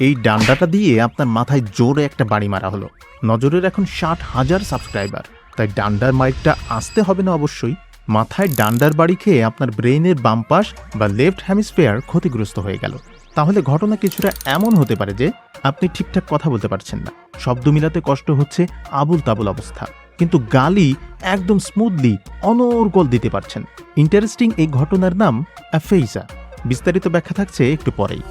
এই ডান্ডাটা দিয়ে আপনার মাথায় জোরে একটা বাড়ি মারা হলো। নজরের এখন ষাট হাজার সাবস্ক্রাইবার তাই ডান্ডার মাইকটা আসতে হবে না অবশ্যই। মাথায় ডান্ডার বাড়ি খেয়ে আপনার ব্রেইনের বাম পাশ বা লেফট হ্যামিসফেয়ার ক্ষতিগ্রস্ত হয়ে গেল। তাহলে ঘটনা কিছুটা এমন হতে পারে যে আপনি ঠিকঠাক কথা বলতে পারছেন না। শব্দ মিলাতে কষ্ট হচ্ছে আবুল তাবুল অবস্থা। কিন্তু গালি একদম স্মুথলি অনর্গল দিতে পারছেন। ইন্টারেস্টিং এই ঘটনার নাম অ্যাফেইজা বিস্তারিত ব্যাখ্যা থাকছে একটু পরেই।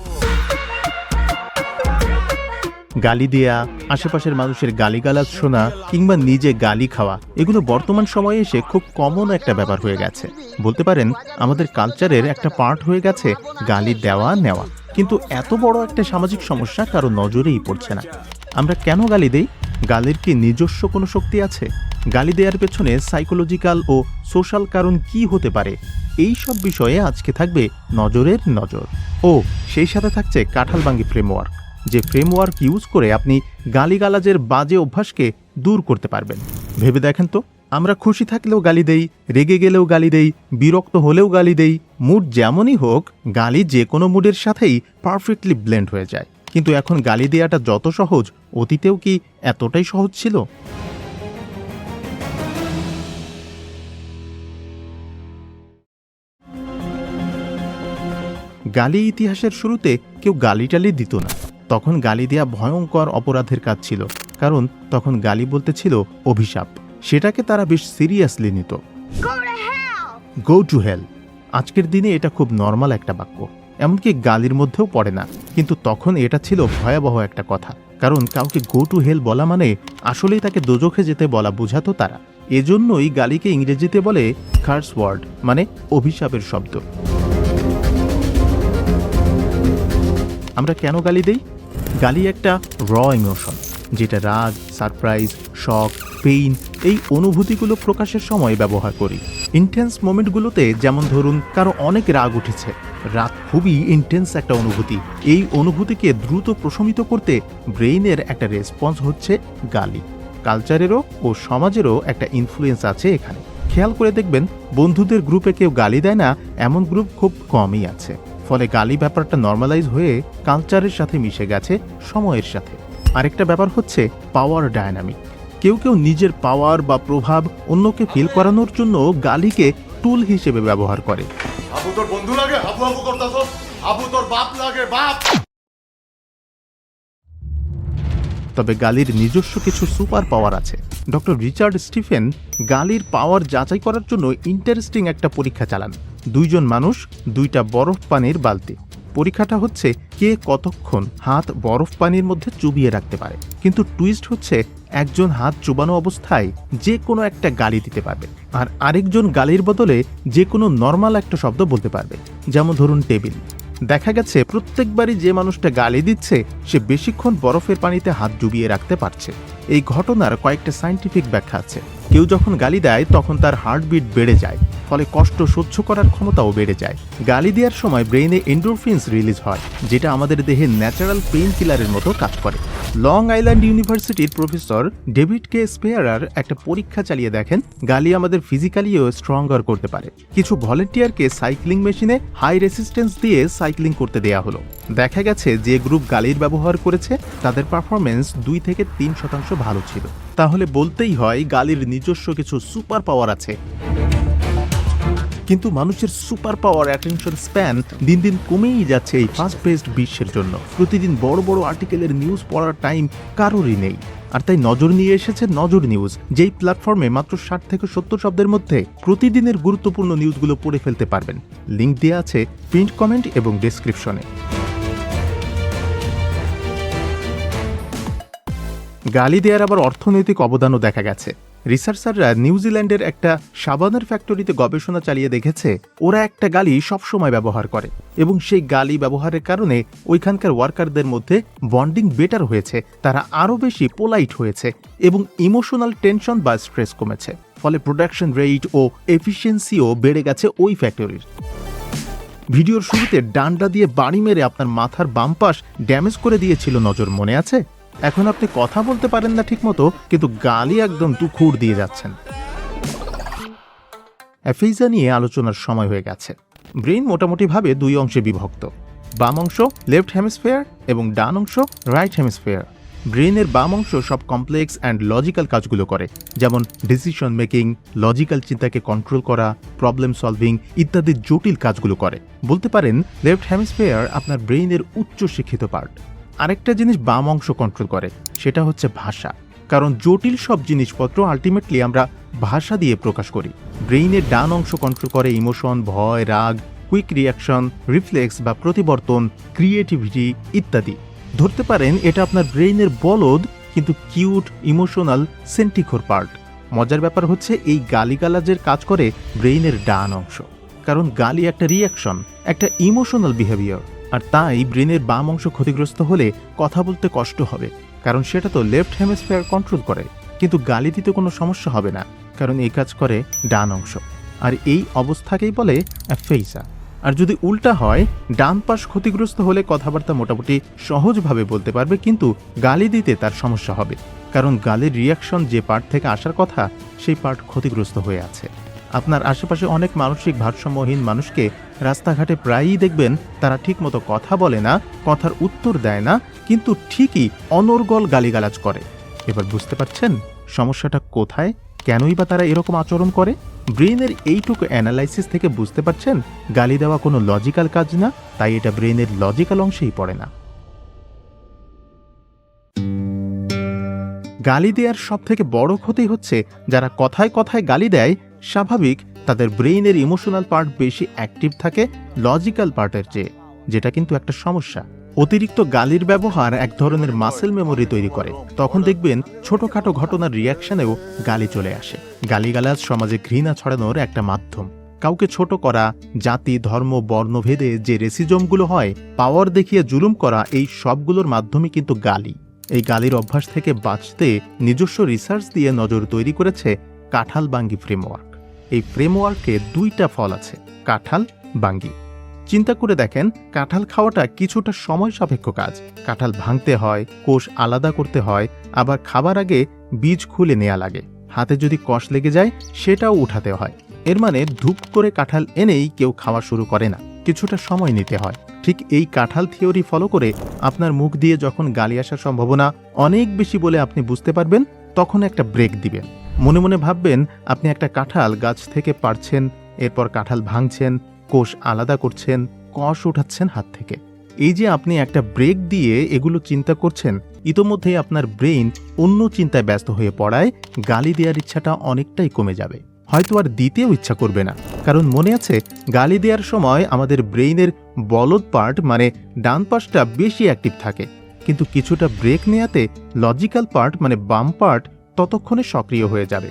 গালি দেয়া, আশেপাশের মানুষের গালিগালাজ শোনা কিংবা নিজে গালি খাওয়া, এগুলো বর্তমান সময়ে এসে খুব কমন একটা ব্যাপার হয়ে গেছে। বলতে পারেন, আমাদের কালচারের একটা পার্ট হয়ে গেছে গালি দেওয়া, নেওয়া। কিন্তু এত বড় একটা সামাজিক সমস্যা কারও নজরেই পড়ছে না। আমরা কেন গালি দেই? গালির কি নিজস্ব কোনো শক্তি আছে? গালি দেওয়ার পেছনে সাইকোলজিক্যাল ও সোশ্যাল কারণ কি হতে পারে? এই সব বিষয়ে আজকে থাকবে নজরের নজর। ও, সেই সাথে থাকছে কাঁঠালবাঙ্গি ফ্রেমওয়ার্ক যে ফ্রেমওয়ার্ক ইউজ করে আপনি গালিগালাজের বাজে অভ্যাসকে দূর করতে পারবেন। ভেবে দেখেন তো, আমরা খুশি থাকলেও গালি দেই, রেগে গেলেও গালি দেই, বিরক্ত হলেও গালি দেই মুড যেমনই হোক, গালি যে কোনো মুডের সাথেই পারফেক্টলি ব্লেন্ড হয়ে যায়। কিন্তু এখন গালি দেওয়াটা যত সহজ, অতীতেও কি এতটাই সহজ ছিল? গালি ইতিহাসের শুরুতে কেউ গালি টালি দিত না। তখন গালি দেওয়া ভয়ঙ্কর অপরাধের কাজ ছিল কারণ তখন গালি বলতে ছিল অভিশাপ। সেটাকে তারা বেশ সিরিয়াসলি নিত। গো টু হেল আজকের দিনে এটা খুব নর্মাল একটা বাক্য। এমনকি গালির মধ্যেও পড়ে না। কিন্তু তখন এটা ছিল ভয়াবহ একটা কথা। কারণ কাউকে গো টু হেল বলা মানে আসলেই তাকে দোজখে যেতে বলা বোঝাতো তারা। এজন্যই গালিকে ইংরেজিতে বলে খার্স ওয়ার্ড মানে অভিশাপের শব্দ। আমরা কেন গালি দেই? গালি একটা র ইমোশন যেটা রাগ সারপ্রাইজ শখ পেইন এই অনুভূতিগুলো প্রকাশের সময় ব্যবহার করি। ইন্টেন্স মোমেন্টগুলোতে যেমন ধরুন, কারও অনেক রাগ উঠেছে, রাগ খুবই ইন্টেন্স একটা অনুভূতি। এই অনুভূতিকে দ্রুত প্রশমিত করতে ব্রেইনের একটা রেসপন্স হচ্ছে গালি। কালচারেরও ও সমাজেরও একটা ইনফ্লুয়েন্স আছে এখানে। খেয়াল করে দেখবেন, বন্ধুদের গ্রুপে কেউ গালি দেয় না, এমন গ্রুপ খুব কমই আছে। ফলে গালি ব্যাপারটা নর্মালাইজ হয়ে কালচারের সাথে মিশে গেছে সময়ের সাথে। আরেকটা ব্যাপার হচ্ছে পাওয়ার ডায়নামিক কেউ কেউ নিজের পাওয়ার বা প্রভাব অন্যকে ফিল করানোর জন্য গালিকে টুল হিসেবে ব্যবহার করে। আবু তোর বন্ধু লাগে? আবু তোর বাপ লাগে বাপ! তবে গালির নিজস্ব কিছু সুপার পাওয়ার আছে। ডক্টর রিচার্ড স্টিফেন গালির পাওয়ার যাচাই করার জন্য ইন্টারেস্টিং একটা পরীক্ষা চালান। দুইজন মানুষ, দুইটা বরফ পানির বালতি। পরীক্ষাটা হচ্ছে কে কতক্ষণ হাত বরফ পানির মধ্যে চুবিয়ে রাখতে পারে। কিন্তু টুইস্ট হচ্ছে একজন হাত চুবানো অবস্থায় যে কোনো একটা গালি দিতে পারবে আর আরেকজন গালির বদলে যে কোনো নর্মাল একটা শব্দ বলতে পারবে। যেমন ধরুন টেবিল। দেখা গেছে প্রত্যেকবারই যে মানুষটা গালি দিচ্ছে, সে বেশিক্ষণ বরফের পানিতে হাত ডুবিয়ে রাখতে পারছে। এই ঘটনার কয়েকটা সাইন্টিফিক ব্যাখ্যা আছে। কেউ যখন গালি দেয়, তখন তার হার্টবিট বেড়ে যায়, ফলে কষ্ট সহ্য করার ক্ষমতাও বেড়ে যায়। গালি দেওয়ার সময় ব্রেইনে এন্ডোরফিনস রিলিজ হয়, যেটা আমাদের দেহে ন্যাচারাল পেইন কিলারের মতো কাজ করে। লং আইল্যান্ড ইউনিভার্সিটির প্রফেসর ডেভিড কে স্পেয়ারার একটা পরীক্ষা চালিয়ে দেখেন, গালি আমাদের ফিজিক্যালিও স্ট্রঙ্গার করতে পারে। কিছু ভলেন্টিয়ারকে সাইক্লিং মেশিনে হাই রেসিস্টেন্স দিয়ে সাইক্লিং করতে দেয়া হলো। দেখা গেছে যে গ্রুপ গালির ব্যবহার করেছে, তাদের পারফরমেন্স দুই থেকে তিন শতাংশ ভালো ছিল। তাহলে বলতেই হয় গালির নিজস্ব কিছু সুপার পাওয়ার আছে। কিন্তু মানুষের সুপার পাওয়ার অ্যাটেনশন স্প্যান দিন দিন কমেই যাচ্ছে এই ফাস্ট পেসড বিশ্বের জন্য। প্রতিদিন বড় বড় আর্টিকেলের নিউজ পড়ার টাইম কারোরই নেই। আর তাই নজর নিয়ে এসেছে নজর নিউজ, যেই প্ল্যাটফর্মে মাত্র ষাট থেকে সত্তর শব্দের মধ্যে প্রতিদিনের গুরুত্বপূর্ণ নিউজগুলো পড়ে ফেলতে পারবেন। লিঙ্ক দেওয়া আছে প্রিন্ট কমেন্ট এবং ডেসক্রিপশনে। গালি দেওয়ার আবার অর্থনৈতিক অবদানও দেখা গেছে। রিসার্চাররা নিউজিল্যান্ডের একটা সাবানের ফ্যাক্টরিতে গবেষণা চালিয়ে দেখেছে, ওরা একটা গালি সবসময় ব্যবহার করে এবং সেই গালি ব্যবহারের কারণে ওইখানকার ওয়ার্কারদের মধ্যে বন্ডিং বেটার হয়েছে, তারা আরও বেশি পোলাইট হয়েছে এবং ইমোশনাল টেনশন বা স্ট্রেস কমেছে, ফলে প্রোডাকশন রেট ও এফিসিয়েন্সিও বেড়ে গেছে ওই ফ্যাক্টরির। ভিডিওর শুরুতে ডান্ডা দিয়ে বাড়ি মেরে আপনার মাথার বাম পাশ ড্যামেজ করে দিয়েছিল নজর, মনে আছে? এখন আপনি কথা বলতে পারেন না ঠিকমতো, কিন্তু গালি একদম দুখুর দিয়ে যাচ্ছেন। অ্যাফেইজা নিয়ে আলোচনার সময় হয়ে গেছে। ব্রেইন মোটামুটিভাবে দুই অংশে বিভক্ত। বাম অংশ লেফট হেমিসফেয়ার এবং ডান অংশ রাইট হেমিসফেয়ার। ব্রেনের বাম অংশ সব কমপ্লেক্স অ্যান্ড লজিক্যাল কাজগুলো করে, যেমন ডিসিশন মেকিং, লজিক্যাল চিন্তাকে কন্ট্রোল করা, প্রবলেম সলভিং ইত্যাদি জটিল কাজগুলো করে। বলতে পারেন, লেফট হেমিসফেয়ার আপনার ব্রেইনের উচ্চ শিক্ষিত পার্ট। আরেকটা জিনিস বাম অংশ কন্ট্রোল করে, সেটা হচ্ছে ভাষা। কারণ জটিল সব জিনিসপত্র আলটিমেটলি আমরা ভাষা দিয়ে প্রকাশ করি। ব্রেইনের ডান অংশ কন্ট্রোল করে ইমোশন ভয়, রাগ কুইক রিয়াকশন রিফ্লেক্স বা প্রতিবর্তন ক্রিয়েটিভিটি ইত্যাদি। ধরতে পারেন, এটা আপনার ব্রেইনের বলদ, কিন্তু কিউট ইমোশনাল সেন্টিখোর পার্ট মজার ব্যাপার হচ্ছে, এই গালিগালাজের কাজ করে ব্রেইনের ডান অংশ। কারণ গালি একটা রিয়াকশন একটা ইমোশনাল বিহেভিয়ার আর তাই ব্রেনের বাম অংশ ক্ষতিগ্রস্ত হলে কথা বলতে কষ্ট হবে, কারণ সেটা তো লেফট হেমিসফেয়ার কন্ট্রোল করে। কিন্তু গালি দিতে কোনো সমস্যা হবে না, কারণ এই কাজ করে ডান অংশ। আর এই অবস্থাকেই বলে অ্যাফেইসা। আর যদি উল্টা হয়, ডান পাশ ক্ষতিগ্রস্ত হলে কথাবার্তা মোটামুটি সহজভাবে বলতে পারবে, কিন্তু গালি দিতে তার সমস্যা হবে, কারণ গালির রিয়াকশন যে পার্ট থেকে আসার কথা, সেই পার্ট ক্ষতিগ্রস্ত হয়ে আছে। আপনার আশেপাশে অনেক মানসিক ভারসাম্যহীন মানুষকে রাস্তাঘাটে প্রায়ই দেখবেন, তারা ঠিকমতো কথা বলে না, কথার উত্তর দেয় না, কিন্তু ঠিকই অনর্গল গালিগালাজ করে। এবার বুঝতে পারছেন সমস্যাটা কোথায়? কেনই বা তারা এরকম আচরণ করে? ব্রেনের এইটুকু অ্যানালাইসিস থেকে বুঝতে পারছেন গালি দেওয়া কোনো লজিক্যাল কাজ না, তাই এটা ব্রেনের লজিক্যাল অংশেই পড়ে না। গালি দেওয়ার সব থেকে বড় ক্ষতি হচ্ছে যারা কথায় কথায় গালি দেয় স্বাভাবিক, তাদের ব্রেইনের ইমোশনাল পার্ট বেশি অ্যাক্টিভ থাকে লজিক্যাল পার্টের চেয়ে, যেটা কিন্তু একটা সমস্যা। অতিরিক্ত গালির ব্যবহার এক ধরনের মাসেল মেমোরি তৈরি করে। তখন দেখবেন ছোটখাটো ঘটনার রিয়াকশনেও গালি চলে আসে। গালিগালাজ সমাজে ঘৃণা ছড়ানোর একটা মাধ্যম। কাউকে ছোট করা, জাতি, ধর্ম, বর্ণভেদে যে রেসিজমগুলো হয়, পাওয়ার দেখিয়ে জুলুম করা, এই সবগুলোর মাধ্যমে কিন্তু গালি। এই গালির অভ্যাস থেকে বাঁচতে নিজস্ব রিসার্চ দিয়ে নজর তৈরি করেছে কাঁঠাল বাঙ্গি ফ্রেমওয়ার্ক। এই ফ্রেমওয়ার্কে দুইটা ফল আছে, কাঁঠাল, বাঙ্গি। চিন্তা করে দেখেন, কাঁঠাল খাওয়াটা কিছুটা সময় সাপেক্ষ কাজ। কাঁঠাল ভাঙতে হয়, কোষ আলাদা করতে হয়, আবার খাবার আগে বীজ খুলে নেওয়া লাগে। হাতে যদি কষ লেগে যায়, সেটাও উঠাতে হয়। এর মানে ধূপ করে কাঁঠাল এনেই কেউ খাওয়া শুরু করে না। কিছুটা সময় নিতে হয়। ঠিক এই কাঁঠাল থিওরি ফলো করে আপনার মুখ দিয়ে যখন গালি আসার সম্ভাবনা অনেক বেশি বলে আপনি বুঝতে পারবেন, তখন একটা ব্রেক দিবেন। মনে মনে ভাববেন, আপনি একটা কাঁঠাল গাছ থেকে পারছেন, এরপর কাঁঠাল ভাঙছেন, কোষ আলাদা করছেন, কষ উঠাচ্ছেন হাত থেকে। এই যে আপনি একটা ব্রেক দিয়ে এগুলো চিন্তা করছেন, ইতোমধ্যেই আপনার ব্রেইন অন্য চিন্তায় ব্যস্ত হয়ে পড়ায়, গালি দেওয়ার ইচ্ছাটা অনেকটাই কমে যাবে। হয়তো আর দিতেও ইচ্ছা করবে না। কারণ মনে আছে, গালি দেওয়ার সময় আমাদের ব্রেইনের বলদ পার্ট মানে ডান পাশটা বেশি অ্যাক্টিভ থাকে। কিন্তু কিছুটা ব্রেক নেয়াতে লজিক্যাল পার্ট মানে বাম পার্ট ততক্ষণে সক্রিয় হয়ে যাবে।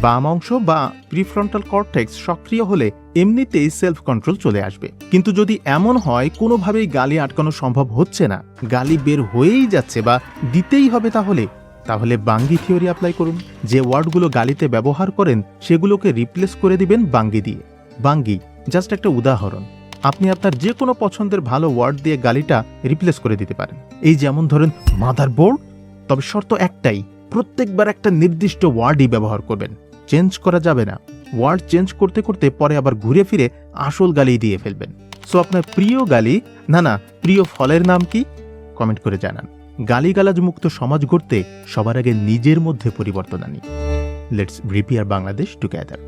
বাম অংশ বা প্রিফ্রন্টাল কর্টেক্স সক্রিয় হলে এমনিতেই সেলফ কন্ট্রোল চলে আসবে। কিন্তু যদি এমন হয়, কোনোভাবেই গালি আটকানো সম্ভব হচ্ছে না। গালি বের হয়েই যাচ্ছে বা দিতেই হবে তাহলে তাহলে বাঙ্গি থিওরি অ্যাপ্লাই করুন। যে ওয়ার্ডগুলো গালিতে ব্যবহার করেন, সেগুলোকে রিপ্লেস করে দিবেন বাঙ্গি দিয়ে। বাঙ্গি, জাস্ট একটা উদাহরণ। আপনি আপনার যে কোনো পছন্দের ভালো ওয়ার্ড দিয়ে গালিটা রিপ্লেস করে দিতে পারেন। এই যেমন ধরেন মাদার বোর্ড তবে শর্ত একটাই প্রত্যেকবার একটা নির্দিষ্ট ওয়ার্ডই ব্যবহার করবেন। চেঞ্জ করা যাবে না। ওয়ার্ড চেঞ্জ করতে করতে পরে আবার ঘুরে ফিরে আসল গালি দিয়ে ফেলবেন। সো আপনার প্রিয় গালি, না না, প্রিয় ফলের নাম কি? কমেন্ট করে জানান। গালিগালাজ মুক্ত সমাজ গড়তে সবার আগে নিজের মধ্যে পরিবর্তন আনি। Let's repair Bangladesh together